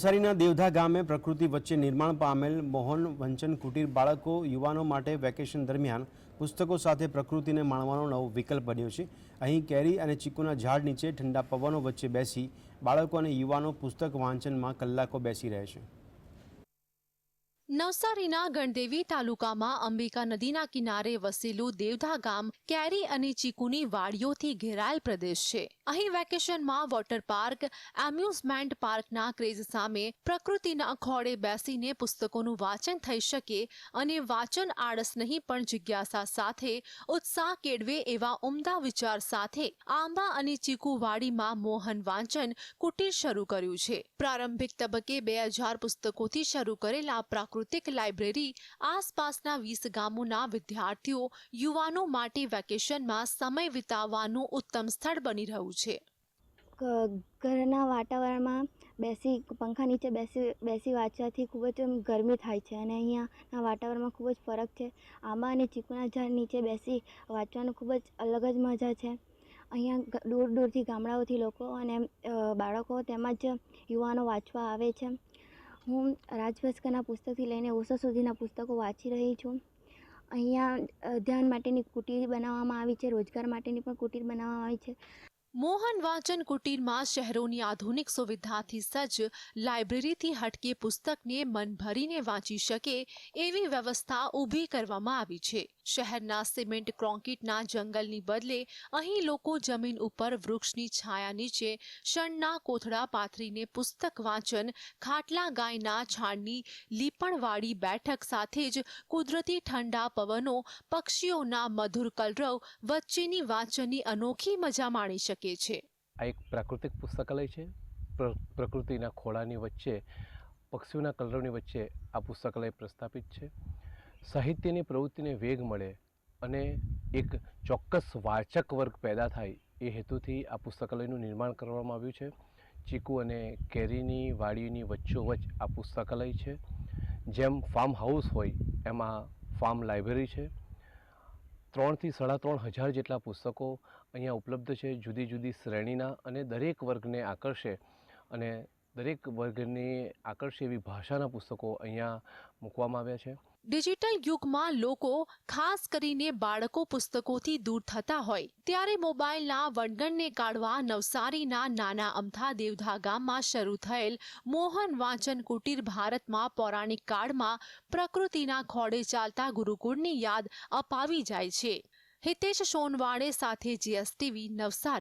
નવસારીના દેવધા ગામે પ્રકૃતિ વચ્ચે નિર્માણ પામેલ મોહન વંચન કુટીર બાળકો યુવાનો માટે વેકેશન દરમિયાન પુસ્તકો સાથે પ્રકૃતિને માણવાનો નવો વિકલ્પ બન્યો છે. અહીં કેરી અને ચીકુના ઝાડ નીચે ઠંડા પવનો વચ્ચે બેસી બાળકો અને યુવાનો પુસ્તક વાંચનમાં કલાકો બેસી રહે છે. નવસારીના ગણદેવી તાલુકામાં અંબિકા નદીના કિનારે વસેલું દેવધા ગામ કેરી અને ચીકુની વાડીઓથી ઘેરાયેલ પ્રદેશ છે. અહીં વેકેશનમાં વોટર પાર્ક, એમ્યુઝમેન્ટ પાર્કના ક્રેઝ સામે પ્રકૃતિના ખોળે બેસીને પુસ્તકોનું વાંચન થઈ શકે અને વાંચન આળસ નહીં પણ જિજ્ઞાસા સાથે ઉત્સાહ કેળવે એવા ઉમદા વિચાર સાથે આંબા અને ચીકુ વાડીમાં મોહન વાંચન કુટીર શરૂ કર્યું છે. પ્રારંભિક તબક્કે બે હજાર પુસ્તકોથી શરૂ કરેલા પ્રાકૃતિક લાઇબ્રેરી આસપાસના વીસ ગામોના વિદ્યાર્થીઓ યુવાનો માટે વેકેશનમાં સમય વિતાવવાનું ઉત્તમ સ્થળ બની રહ્યું છે. ઘરના વાતાવરણમાં બેસી, પંખા નીચે બેસી બેસી વાંચવાથી ખૂબ જ ગરમી થાય છે અને અહીંયાના વાતાવરણમાં ખૂબ જ ફરક છે. આંબા અને ચીકુના ઝાડ નીચે બેસી વાંચવાનું ખૂબ જ અલગ જ મજા છે. અહીંયા દૂર દૂરથી ગામડાઓથી લોકો અને બાળકો તેમજ યુવાનો વાંચવા આવે છે. હું રાજભાસ્કરના પુસ્તકથી લઈને ઓશો સુધીના પુસ્તકો વાંચી રહી છું. અહીંયા ધ્યાન માટેની કુટીર બનાવવામાં આવી છે, રોજગાર માટેની પણ કુટીર બનાવવામાં આવી છે. મોહન વાંચન કુટીરમાં શહેરોની આધુનિક સુવિધાથી સજ્જ, લાઇબ્રેરીથી હટકે પુસ્તકને મન ભરીને વાંચી શકે એવી વ્યવસ્થા ઊભી કરવામાં આવી છે. શહેરના સિમેન્ટ કોન્ક્રીટના જંગલની બદલે અહીં લોકો જમીન ઉપર વૃક્ષની છાયા નીચે શણના કોથળા પાથરીને પુસ્તક વાંચન, ખાટલા ગાયના છાણની લીપણવાળી બેઠક સાથે જ કુદરતી ઠંડા પવનો, પક્ષીઓના મધુર કલરવ વચ્ચેની વાંચનની અનોખી મજા માણી શકે છે આ એક પ્રાકૃતિક પુસ્તકાલય છે. પ્ર, પ્રકૃતિના ખોળાની વચ્ચે, પક્ષીઓના કલરવની વચ્ચે આ પુસ્તકાલય પ્રસ્થાપિત છે. સાહિત્યની પ્રવૃત્તિને વેગ મળે અને એક ચોક્કસ વાચક વર્ગ પેદા થાય એ હેતુથી આ પુસ્તકાલયનું નિર્માણ કરવામાં આવ્યું છે. ચીકુ અને કેરીની વાડીની વચ્ચોવચ્ચ આ પુસ્તકાલય છે. જેમ ફાર્મ હાઉસ હોય, એમાં ફાર્મ લાઇબ્રેરી છે. ત્રણથી સાડા ત્રણ હજાર જેટલા પુસ્તકો અહીંયા ઉપલબ્ધ છે જુદી જુદી શ્રેણીના અને દરેક વર્ગને આકર્ષે અને દરેક વર્ગને આકર્ષે એવી ભાષાના પુસ્તકો અહીંયા મૂકવામાં આવ્યા છે. ડિજિટલ યુગમાં લોકો ખાસ કરીને બાળકો પુસ્તકોથી દૂર થતા હોય ત્યારે મોબાઈલના વણગણને કાઢવા નવસારીના નાના અમથા દેવધા ગામમાં શરૂ થયેલ મોહન વાંચન કુટીર ભારતમાં પૌરાણિક કાળમાં પ્રકૃતિના ખોળે ચાલતા ગુરુકુળની યાદ અપાવી જાય છે. હિતેશ સોનવાડે સાથે જીએસટીવી નવસારી